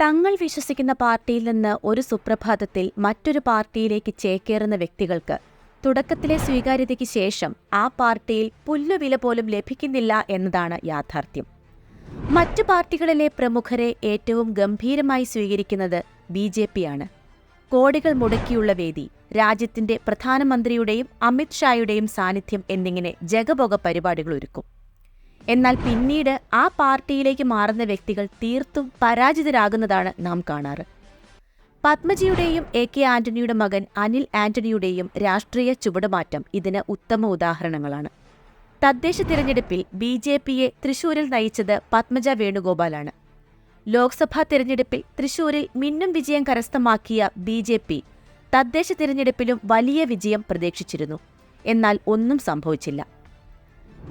തങ്ങൾ വിശ്വസിക്കുന്ന പാർട്ടിയിൽ നിന്ന് ഒരു സുപ്രഭാതത്തിൽ മറ്റൊരു പാർട്ടിയിലേക്ക് ചേക്കേറുന്ന വ്യക്തികൾക്ക് തുടക്കത്തിലെ സ്വീകാര്യതയ്ക്ക് ശേഷം ആ പാർട്ടിയിൽ പുല്ലുവില പോലും ലഭിക്കുന്നില്ല എന്നതാണ് യാഥാർത്ഥ്യം. മറ്റു പാർട്ടികളിലെ പ്രമുഖരെ ഏറ്റവും ഗംഭീരമായി സ്വീകരിക്കുന്നത് ബി ജെ പിയാണ്. കോടികൾ മുടക്കിയുള്ള വേദി രാജ്യത്തിന്റെ പ്രധാനമന്ത്രിയുടെയും അമിത്ഷായുടെയും സാന്നിധ്യം എന്നിങ്ങനെ ജഗബോഗ പരിപാടികൾ ഒരുക്കും. എന്നാൽ പിന്നീട് ആ പാർട്ടിയിലേക്ക് മാറുന്ന വ്യക്തികൾ തീർത്തും പരാജിതരാകുന്നതാണ് നാം കാണാറ്. പത്മജിയുടെയും എ കെ ആന്റണിയുടെ മകൻ അനിൽ ആന്റണിയുടെയും രാഷ്ട്രീയ ചുവടുമാറ്റം ഇതിന് ഉത്തമ ഉദാഹരണങ്ങളാണ്. തദ്ദേശ തിരഞ്ഞെടുപ്പിൽ ബി ജെ പിയെ തൃശൂരിൽ നയിച്ചത് പത്മജ വേണുഗോപാലാണ്. ലോക്സഭാ തിരഞ്ഞെടുപ്പിൽ തൃശൂരിൽ മിന്നും വിജയം കരസ്ഥമാക്കിയ ബി ജെ പി തദ്ദേശ തിരഞ്ഞെടുപ്പിലും വലിയ വിജയം പ്രതീക്ഷിച്ചിരുന്നു. എന്നാൽ ഒന്നും സംഭവിച്ചില്ല.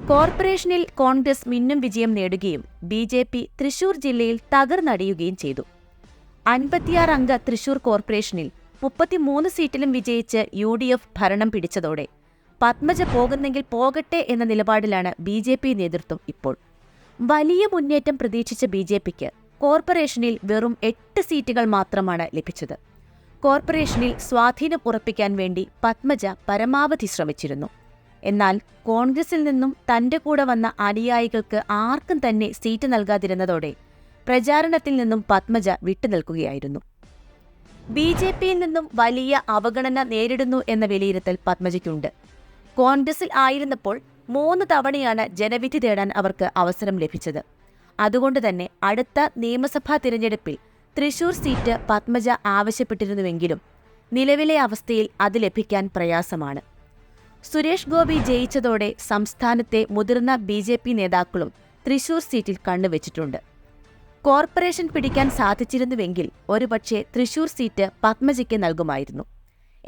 കോർപ്പറേഷനിൽ കോൺഗ്രസ് മിന്നും വിജയം നേടുകയും ബി ജെ പി തൃശൂർ ജില്ലയിൽ തകർന്നടിയുകയും ചെയ്തു. അൻപത്തിയാറ് അംഗ തൃശൂർ കോർപ്പറേഷനിൽ മുപ്പത്തിമൂന്ന് സീറ്റിലും വിജയിച്ച് യു ഡി എഫ് ഭരണം പിടിച്ചതോടെ പത്മജ പോകുന്നെങ്കിൽ പോകട്ടെ എന്ന നിലപാടിലാണ് ബി ജെ പി നേതൃത്വം ഇപ്പോൾ. വലിയ മുന്നേറ്റം പ്രതീക്ഷിച്ച ബി ജെ പിക്ക് കോർപ്പറേഷനിൽ വെറും എട്ട് സീറ്റുകൾ മാത്രമാണ് ലഭിച്ചത്. കോർപ്പറേഷനിൽ സ്വാധീനം ഉറപ്പിക്കാൻ വേണ്ടി പത്മജ പരമാവധി ശ്രമിച്ചിരുന്നു. എന്നാൽ കോൺഗ്രസിൽ നിന്നും തന്റെ കൂടെ വന്ന അനുയായികൾക്ക് ആർക്കും തന്നെ സീറ്റ് നൽകാതിരുന്നതോടെ പ്രചാരണത്തിൽ നിന്നും പത്മജ വിട്ടുനിൽക്കുകയായിരുന്നു. ബി ജെ പിയിൽ നിന്നും വലിയ അവഗണന നേരിടുന്നു എന്ന വിലയിരുത്തൽ പത്മജയ്ക്കുണ്ട്. കോൺഗ്രസിൽ ആയിരുന്നപ്പോൾ മൂന്ന് തവണയാണ് ജനവിധി തേടാൻ അവർക്ക് അവസരം ലഭിച്ചത്. അതുകൊണ്ട് തന്നെ അടുത്ത നിയമസഭാ തിരഞ്ഞെടുപ്പിൽ തൃശൂർ സീറ്റ് പത്മജ ആവശ്യപ്പെട്ടിരുന്നുവെങ്കിലും നിലവിലെ അവസ്ഥയിൽ അത് ലഭിക്കാൻ പ്രയാസമാണ്. സുരേഷ് ഗോപി ജയിച്ചതോടെ സംസ്ഥാനത്തെ മുതിർന്ന ബി ജെ പി നേതാക്കളും തൃശൂർ സീറ്റിൽ കണ്ണുവച്ചിട്ടുണ്ട്. കോർപ്പറേഷൻ പിടിക്കാൻ സാധിച്ചിരുന്നുവെങ്കിൽ ഒരുപക്ഷെ തൃശൂർ സീറ്റ് പത്മജിക്ക് നൽകുമായിരുന്നു.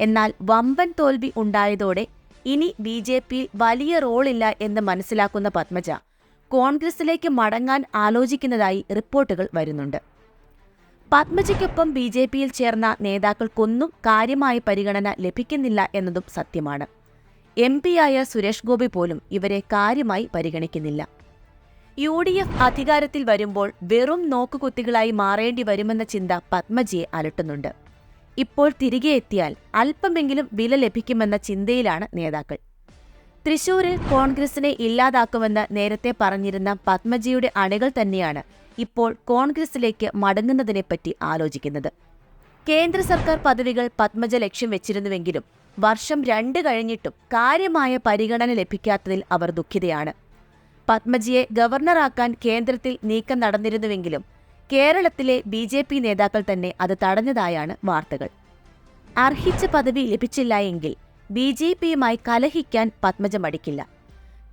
എന്നാൽ വമ്പൻ തോൽവി ഉണ്ടായതോടെ ഇനി ബി ജെ പിയിൽ വലിയ റോളില്ല എന്ന് മനസ്സിലാക്കുന്ന പത്മജ കോൺഗ്രസിലേക്ക് മടങ്ങാൻ ആലോചിക്കുന്നതായി റിപ്പോർട്ടുകൾ വരുന്നുണ്ട്. പത്മജയ്ക്കൊപ്പം ബി ജെ പിയിൽ ചേർന്ന നേതാക്കൾക്കൊന്നും കാര്യമായ പരിഗണന ലഭിക്കുന്നില്ല എന്നതും സത്യമാണ്. എം പിയായ സുരേഷ് ഗോപി പോലും ഇവരെ കാര്യമായി പരിഗണിക്കുന്നില്ല. യു ഡി എഫ് അധികാരത്തിൽ വരുമ്പോൾ വെറും നോക്കുകുത്തികളായി മാറേണ്ടി വരുമെന്ന ചിന്ത പത്മജിയെ അലട്ടുന്നുണ്ട്. ഇപ്പോൾ തിരികെ എത്തിയാൽ അല്പമെങ്കിലും വില ലഭിക്കുമെന്ന ചിന്തയിലാണ് നേതാക്കൾ. തൃശൂരിൽ കോൺഗ്രസിനെ ഇല്ലാതാക്കുമെന്ന് നേരത്തെ പറഞ്ഞിരുന്ന പത്മജിയുടെ അണികൾ തന്നെയാണ് ഇപ്പോൾ കോൺഗ്രസിലേക്ക് മടങ്ങുന്നതിനെപ്പറ്റി ആലോചിക്കുന്നത്. കേന്ദ്ര സർക്കാർ പദവികൾ പത്മജ ലക്ഷ്യം വെച്ചിരുന്നുവെങ്കിലും വർഷം രണ്ട് കഴിഞ്ഞിട്ടും കാര്യമായ പരിഗണന ലഭിക്കാത്തതിൽ അവർ ദുഃഖിതയാണ്. പത്മജിയെ ഗവർണറാക്കാൻ കേന്ദ്രത്തിൽ നീക്കം നടന്നിരുന്നുവെങ്കിലും കേരളത്തിലെ ബി ജെ പി നേതാക്കൾ തന്നെ അത് തടഞ്ഞതായാണ് വാർത്തകൾ. അർഹിച്ച പദവി ലഭിച്ചില്ല എങ്കിൽ ബി ജെ പിയുമായി കലഹിക്കാൻ പത്മജ മടിക്കില്ല.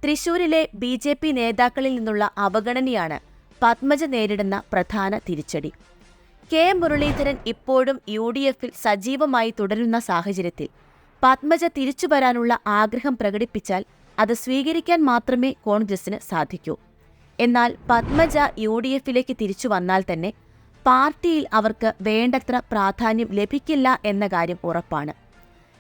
തൃശൂരിലെ ബി ജെ പി നേതാക്കളിൽ നിന്നുള്ള അവഗണനയാണ് പത്മജ നേരിടുന്ന പ്രധാന തിരിച്ചടി. കെ മുരളീധരൻ ഇപ്പോഴും യു ഡി എഫിൽ സജീവമായി തുടരുന്ന സാഹചര്യത്തിൽ പത്മജ തിരിച്ചു വരാനുള്ള ആഗ്രഹം പ്രകടിപ്പിച്ചാൽ അത് സ്വീകരിക്കാൻ മാത്രമേ കോൺഗ്രസിന് സാധിക്കൂ. എന്നാൽ പത്മജ യു ഡി എഫിലേക്ക് തിരിച്ചു വന്നാൽ തന്നെ പാർട്ടിയിൽ അവർക്ക് വേണ്ടത്ര പ്രാധാന്യം ലഭിക്കില്ല എന്ന കാര്യം ഉറപ്പാണ്.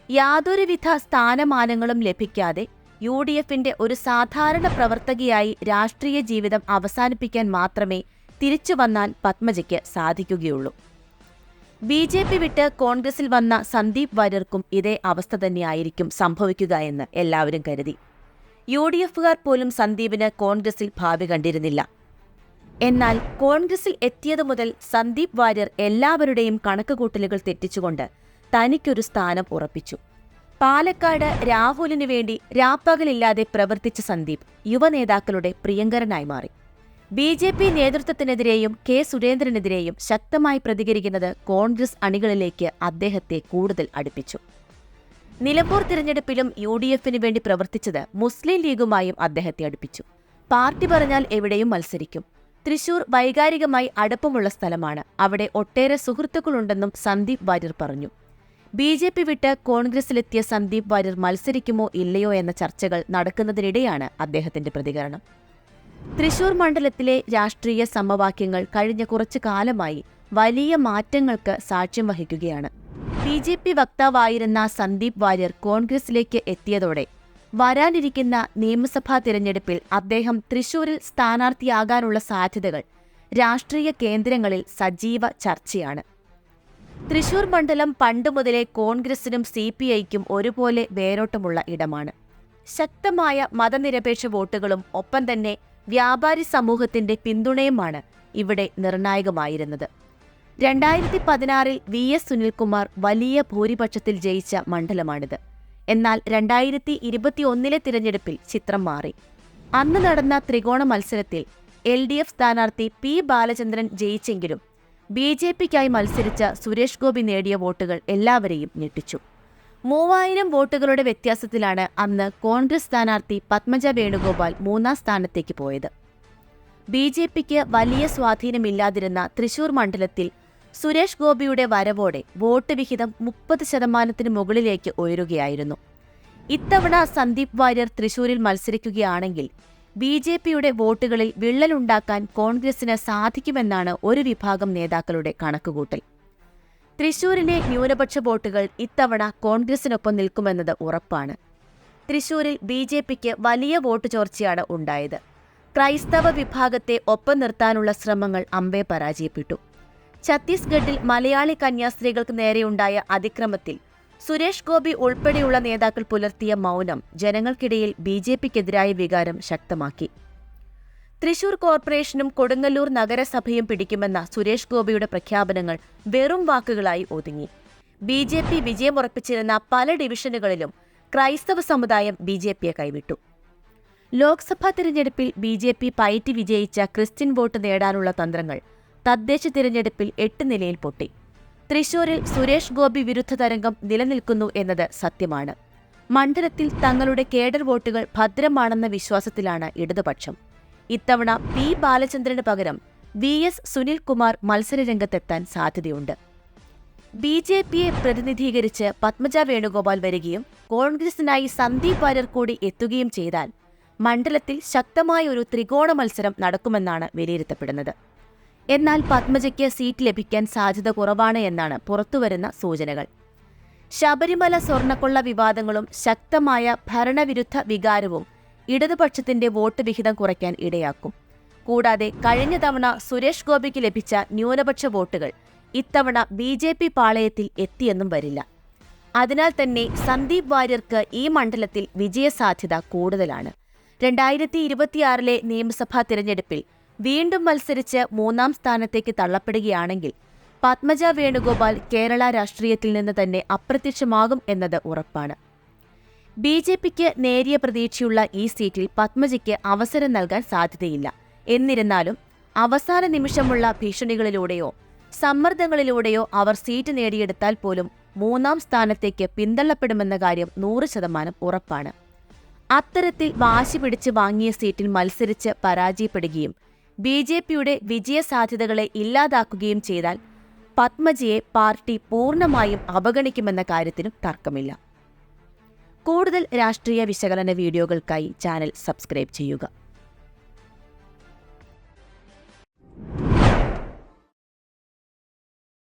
യാതൊരുവിധ സ്ഥാനമാനങ്ങളും ലഭിക്കാതെ യു ഡി എഫിന്റെ ഒരു സാധാരണ പ്രവർത്തകയായി രാഷ്ട്രീയ ജീവിതം അവസാനിപ്പിക്കാൻ മാത്രമേ തിരിച്ചു വന്നാൽ പത്മജയ്ക്ക് സാധിക്കുകയുള്ളൂ. ബി ജെ പി വിട്ട് കോൺഗ്രസിൽ വന്ന സന്ദീപ് വാര്യർക്കും ഇതേ അവസ്ഥ തന്നെയായിരിക്കും സംഭവിക്കുക എന്ന് എല്ലാവരും കരുതി. യു ഡി എഫുകാർ പോലും സന്ദീപിന് കോൺഗ്രസിൽ ഭാവി കണ്ടിരുന്നില്ല. എന്നാൽ കോൺഗ്രസിൽ എത്തിയതു മുതൽ സന്ദീപ് വാര്യർ എല്ലാവരുടെയും കണക്കുകൂട്ടലുകൾ തെറ്റിച്ചുകൊണ്ട് തനിക്കൊരു സ്ഥാനം ഉറപ്പിച്ചു. പാലക്കാട് രാഹുലിനു വേണ്ടി രാപ്പകലില്ലാതെ പ്രവർത്തിച്ച സന്ദീപ് യുവനേതാക്കളുടെ പ്രിയങ്കരനായി മാറി. ബി ജെ പി നേതൃത്വത്തിനെതിരെയും കെ സുരേന്ദ്രനെതിരെയും ശക്തമായി പ്രതികരിക്കുന്നത് കോൺഗ്രസ് അണികളിലേക്ക് അദ്ദേഹത്തെ കൂടുതൽ അടുപ്പിച്ചു. നിലമ്പൂർ തിരഞ്ഞെടുപ്പിലും യു ഡി എഫിന് വേണ്ടി പ്രവർത്തിച്ചത് മുസ്ലിം ലീഗുമായും അദ്ദേഹത്തെ അടുപ്പിച്ചു. പാർട്ടി പറഞ്ഞാൽ എവിടെയും മത്സരിക്കും. തൃശൂർ വൈകാരികമായി അടുപ്പമുള്ള സ്ഥലമാണ്. അവിടെ ഒട്ടേറെ സുഹൃത്തുക്കളുണ്ടെന്നും സന്ദീപ് വാര്യർ പറഞ്ഞു. ബി ജെ പി വിട്ട് കോൺഗ്രസിലെത്തിയ സന്ദീപ് വാര്യർ മത്സരിക്കുമോ ഇല്ലയോ എന്ന ചർച്ചകൾ നടക്കുന്നതിനിടെയാണ് അദ്ദേഹത്തിന്റെ പ്രതികരണം. തൃശൂർ മണ്ഡലത്തിലെ രാഷ്ട്രീയ സമവാക്യങ്ങൾ കഴിഞ്ഞ കുറച്ചു കാലമായി വലിയ മാറ്റങ്ങൾക്ക് സാക്ഷ്യം വഹിക്കുകയാണ്. ബി ജെ പി വക്താവായിരുന്ന സന്ദീപ് വാര്യർ കോൺഗ്രസിലേക്ക് എത്തിയതോടെ വരാനിരിക്കുന്ന നിയമസഭാ തിരഞ്ഞെടുപ്പിൽ അദ്ദേഹം തൃശൂരിൽ സ്ഥാനാർത്ഥിയാകാനുള്ള സാധ്യതകൾ രാഷ്ട്രീയ കേന്ദ്രങ്ങളിൽ സജീവ ചർച്ചയാണ്. തൃശൂർ മണ്ഡലം പണ്ട് മുതലേ കോൺഗ്രസിനും സി പി ഐക്കും ഒരുപോലെ വേരോട്ടമുള്ള ഇടമാണ്. ശക്തമായ മതനിരപേക്ഷ വോട്ടുകളും ഒപ്പം തന്നെ വ്യാപാരി സമൂഹത്തിന്റെ പിന്തുണയുമാണ് ഇവിടെ നിർണായകമായിരുന്നത്. രണ്ടായിരത്തി പതിനാറിൽ വി എസ് സുനിൽകുമാർ വലിയ ഭൂരിപക്ഷത്തിൽ ജയിച്ച മണ്ഡലമാണിത്. എന്നാൽ രണ്ടായിരത്തി ഇരുപത്തിയൊന്നിലെ തിരഞ്ഞെടുപ്പിൽ ചിത്രം മാറി. അന്ന് നടന്ന ത്രികോണ മത്സരത്തിൽ എൽ ഡി എഫ് സ്ഥാനാർത്ഥി പി ബാലചന്ദ്രൻ ജയിച്ചെങ്കിലും ബി ജെ പിക്കായി മത്സരിച്ച സുരേഷ് ഗോപി നേടിയ വോട്ടുകൾ എല്ലാവരെയും ഞെട്ടിച്ചു. മൂവായിരം വോട്ടുകളുടെ വ്യത്യാസത്തിലാണ് അന്ന് കോൺഗ്രസ് സ്ഥാനാർത്ഥി പത്മജ വേണുഗോപാൽ മൂന്നാം സ്ഥാനത്തേക്ക് പോയത്. ബി ജെ പിക്ക് വലിയ സ്വാധീനമില്ലാതിരുന്ന തൃശൂർ മണ്ഡലത്തിൽ സുരേഷ് ഗോപിയുടെ വരവോടെ വോട്ട് വിഹിതം മുപ്പത് ശതമാനത്തിന് മുകളിലേക്ക് ഉയരുകയായിരുന്നു. ഇത്തവണ സന്ദീപ് വാര്യർ തൃശൂരിൽ മത്സരിക്കുകയാണെങ്കിൽ ബി ജെ പിയുടെ വോട്ടുകളിൽ വിള്ളലുണ്ടാക്കാൻ കോൺഗ്രസിന് സാധിക്കുമെന്നാണ് ഒരു വിഭാഗം നേതാക്കളുടെ കണക്കുകൂട്ടൽ. തൃശൂരിലെ ന്യൂനപക്ഷ വോട്ടുകൾ ഇത്തവണ കോൺഗ്രസിനൊപ്പം നിൽക്കുമെന്നത് ഉറപ്പാണ്. തൃശൂരിൽ ബി ജെ പിക്ക് വലിയ വോട്ട് ചോർച്ചയാണ് ഉണ്ടായത്. ക്രൈസ്തവ വിഭാഗത്തെ ഒപ്പം നിർത്താനുള്ള ശ്രമങ്ങൾ അമ്പെ പരാജയപ്പെട്ടു. ഛത്തീസ്ഗഡിൽ മലയാളി കന്യാസ്ത്രീകൾക്ക് നേരെയുണ്ടായ അതിക്രമത്തിൽ സുരേഷ് ഗോപി ഉൾപ്പെടെയുള്ള നേതാക്കൾ പുലർത്തിയ മൗനം ജനങ്ങൾക്കിടയിൽ ബി ജെ പിക്കെതിരായ വികാരം ശക്തമാക്കി. തൃശൂർ കോർപ്പറേഷനും കൊടുങ്ങല്ലൂർ നഗരസഭയും പിടിക്കുമെന്ന സുരേഷ് ഗോപിയുടെ പ്രഖ്യാപനങ്ങൾ വെറും വാക്കുകളായി ഒതുങ്ങി. ബി ജെ പി വിജയമുറപ്പിച്ചിരുന്ന പല ഡിവിഷനുകളിലും ക്രൈസ്തവ സമുദായം ബി ജെ പിയെ കൈവിട്ടു. ലോക്സഭാ തിരഞ്ഞെടുപ്പിൽ ബി ജെ പി പയറ്റി വിജയിച്ച ക്രിസ്ത്യൻ വോട്ട് നേടാനുള്ള തന്ത്രങ്ങൾ തദ്ദേശ തിരഞ്ഞെടുപ്പിൽ എട്ട് നിലയിൽ പൊട്ടി. തൃശൂരിൽ സുരേഷ് ഗോപി വിരുദ്ധ തരംഗം നിലനിൽക്കുന്നു എന്നത് സത്യമാണ്. മണ്ഡലത്തിൽ തങ്ങളുടെ കേഡർ വോട്ടുകൾ ഭദ്രമാണെന്ന വിശ്വാസത്തിലാണ് ഇടതുപക്ഷം. ഇത്തവണ പി ബാലചന്ദ്രന് പകരം വി എസ് സുനിൽകുമാർ മത്സരരംഗത്തെത്താൻ സാധ്യതയുണ്ട്. ബി ജെ പിയെ പ്രതിനിധീകരിച്ച് പത്മജ വേണുഗോപാൽ വരികയും കോൺഗ്രസിനായി സന്ദീപ് വാര്യർ കൂടി എത്തുകയും ചെയ്താൽ മണ്ഡലത്തിൽ ശക്തമായ ഒരു ത്രികോണ മത്സരം നടക്കുമെന്നാണ് വിലയിരുത്തപ്പെടുന്നത്. എന്നാൽ പത്മജയ്ക്ക് സീറ്റ് ലഭിക്കാൻ സാധ്യത കുറവാണ് എന്നാണ് പുറത്തുവരുന്ന സൂചനകൾ. ശബരിമല സ്വർണക്കൊള്ള വിവാദങ്ങളും ശക്തമായ ഭരണവിരുദ്ധ വികാരവും ഇടതുപക്ഷത്തിന്റെ വോട്ട് വിഹിതം കുറയ്ക്കാൻ ഇടയാക്കും. കൂടാതെ കഴിഞ്ഞ തവണ സുരേഷ് ഗോപിക്ക് ലഭിച്ച ന്യൂനപക്ഷ വോട്ടുകൾ ഇത്തവണ ബി ജെ പി പാളയത്തിൽ എത്തിയെന്നും വരില്ല. അതിനാൽ തന്നെ സന്ദീപ് വാര്യർക്ക് ഈ മണ്ഡലത്തിൽ വിജയസാധ്യത കൂടുതലാണ്. രണ്ടായിരത്തി ഇരുപത്തിയാറിലെ നിയമസഭാ തിരഞ്ഞെടുപ്പിൽ വീണ്ടും മത്സരിച്ച് മൂന്നാം സ്ഥാനത്തേക്ക് തള്ളപ്പെടുകയാണെങ്കിൽ പത്മജ വേണുഗോപാൽ കേരള രാഷ്ട്രീയത്തിൽ നിന്ന് തന്നെ അപ്രത്യക്ഷമാകും എന്നത് ഉറപ്പാണ്. ബി ജെ പിക്ക് നേരിയ പ്രതീക്ഷയുള്ള ഈ സീറ്റിൽ പത്മജയ്ക്ക് അവസരം നൽകാൻ സാധ്യതയില്ല. എന്നിരുന്നാലും അവസാന നിമിഷമുള്ള ഭീഷണികളിലൂടെയോ സമ്മർദ്ദങ്ങളിലൂടെയോ അവർ സീറ്റ് നേടിയെടുത്താൽ പോലും മൂന്നാം സ്ഥാനത്തേക്ക് പിന്തള്ളപ്പെടുമെന്ന കാര്യം നൂറ് ശതമാനം ഉറപ്പാണ്. അത്തരത്തിൽ വാശി പിടിച്ച് വാങ്ങിയ സീറ്റിൽ മത്സരിച്ച് പരാജയപ്പെടുകയും ബി ജെ പിയുടെ വിജയസാധ്യതകളെ ഇല്ലാതാക്കുകയും ചെയ്താൽ പത്മജിയെ പാർട്ടി പൂർണമായും അവഗണിക്കുമെന്ന കാര്യത്തിനും തർക്കമില്ല. കൂടുതൽ രാഷ്ട്രീയ വിശകലന വീഡിയോകൾക്കായി ചാനൽ സബ്സ്ക്രൈബ് ചെയ്യുക.